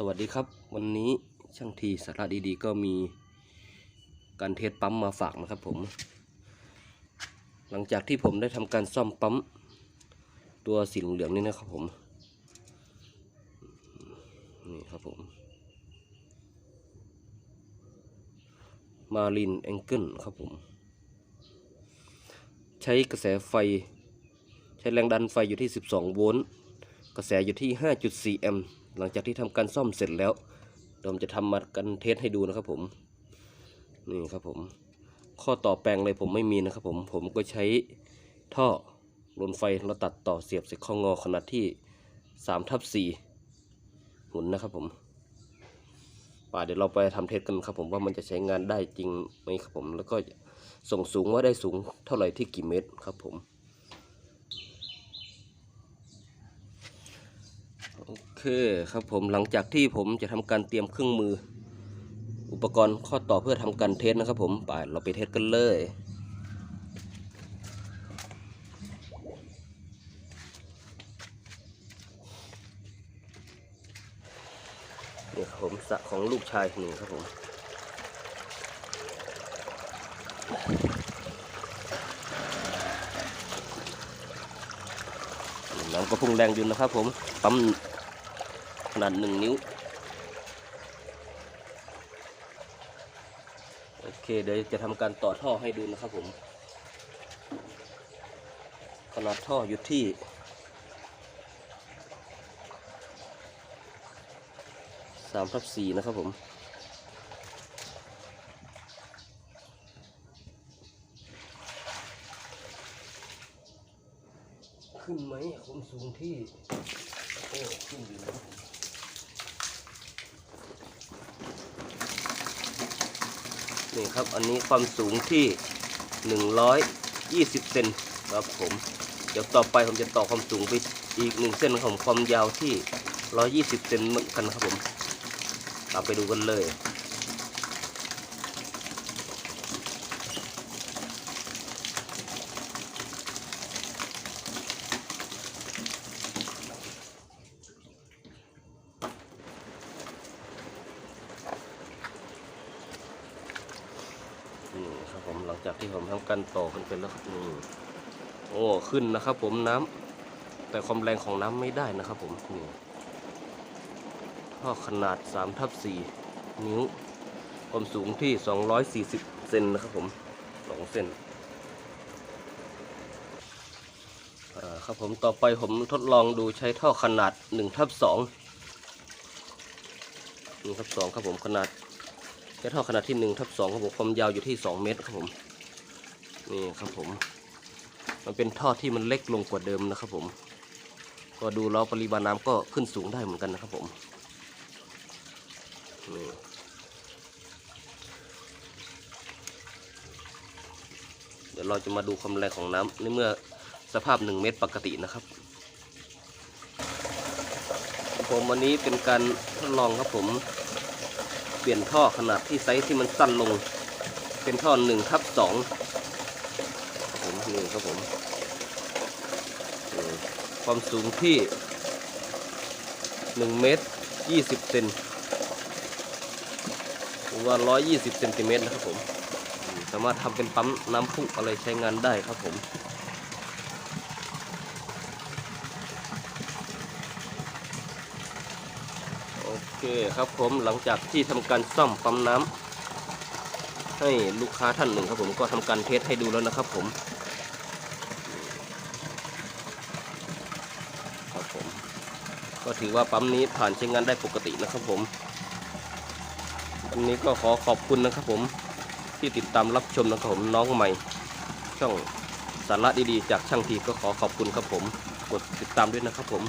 สวัสดีครับ วันนี้ช่างทีสาระดีๆ ก็มีการเทสปั๊มมาฝากนะครับผม หลังจากที่ผมได้ทำการซ่อมปั๊มตัวสีเหลืองนี่นะครับผมนี่ครับผมมาลินแองเกิลครับผม ใช้กระแสไฟ ใช้แรงดันไฟอยู่ที่ 12 โวลต์ กระแสอยู่ที่ 5.4 แอมป์หลังจากที่ทำการซ่อมเสร็จแล้วเดี๋ยวผมจะทำมากันเทสให้ดูนะครับผม นี่ครับผม ข้อต่อแปลงเลยผมไม่มีนะครับผม ผมก็ใช้ท่อลนไฟแล้วตัดต่อเสียบใส่ข้องอขนาดที่3ทับ4หุ่นนะครับผมป่าเดี๋ยวเราไปทำเทสกันครับผมว่ามันจะใช้งานได้จริงไหมครับผม แล้วก็ส่งสูงว่าได้สูงเท่าไหร่ที่กี่เมตรครับผม โอ เคครับผมหลังจากที่ผมจะทำการเตรียมเครื่องมือ อุปกรณ์ข้อต่อเพื่อทำการเทสนะครับ ผมไปเราไปเทสกันเลยนี่ครับผมสระของลูกชายนี่ครับผมน้ำก็พุ่งแรงอยู่นะครับผมปั๊ม นาดหนึ่งนิ้ว โอเค เดี๋ยวจะทำการต่อท่อให้ดูนะครับผม ขนาดท่ออยู่ที่สามทับสี่นะครับผมขึ้นไหมความสูงที่ โอ้ ขึ้นอยู่นะครับผม นี่ครับอันนี้ความสูงที่ 120เซนครับผม เดี๋ยวต่อไปผมจะต่อความสูงไปอีกหนึ่งเส้นของความยาวที่ 120เซนเหมือนกันครับผมตามไปดูกันเลย ผมหลังจากที่ผมทำการต่อขึ้นไปแล้วนี่โอ้ขึ้นนะครับ ผมน้ำแต่ความแรงของน้ำไม่ได้นะครับ ผมนี่ท่อขนาด3ทับ4นิ้ว ความสูงที่ 240 เซนนะครับผมสองเซนครับผมต่อไปผมทดลองดูใช้ท่อขนาด1ทับ2 1ทับ2ครับผมขนาด ใช้ท่อขนาดที่1ทับ2ครับผมความยาวอยู่ที่ 2 เมตรครับผมนี่ครับผม มันเป็นท่อที่มันเล็กลงกว่าเดิมนะครับผม ก็ดูแล้วปริมาณน้ำก็ขึ้นสูงได้เหมือนกันนะครับผมนี่เดี๋ยวเราจะมาดูความแรงของน้ำในเมื่อสภาพ 1 เมตรปกตินะครับผมวันนี้เป็นการทดลองครับผม ปลี่ยนท่อขนาดที่ไซส์ที่มันสั้นลง เป็นท่อหนึ่งทับสองผมนี่ครับผมความสูงที่หนึ่งเมตรยี่สิบเซนหรือว่าร้อยยี่สิบเซนติเมตรนะครับผม สามารถทำเป็นปั๊มน้ำพุอะไรใช้งานได้ครับผม เคครับผมหลังจากที่ทำการซ่อมปั๊มน้ำให้ลูกค้าท่านหนึ่งครับผมก็ทำการเทสให้ดูแล้วนะครับผมครับผม ก็ถือว่าปั๊มนี้ผ่านใช้งานได้ปกตินะครับผมวันนี้ก็ขอขอบคุณนะครับผมที่ติดตามรับชมนะครับผมน้องใหม่ ช่องสาระดีๆ จากช่างทีก็ขอขอบคุณครับผม กดติดตามด้วยนะครับผม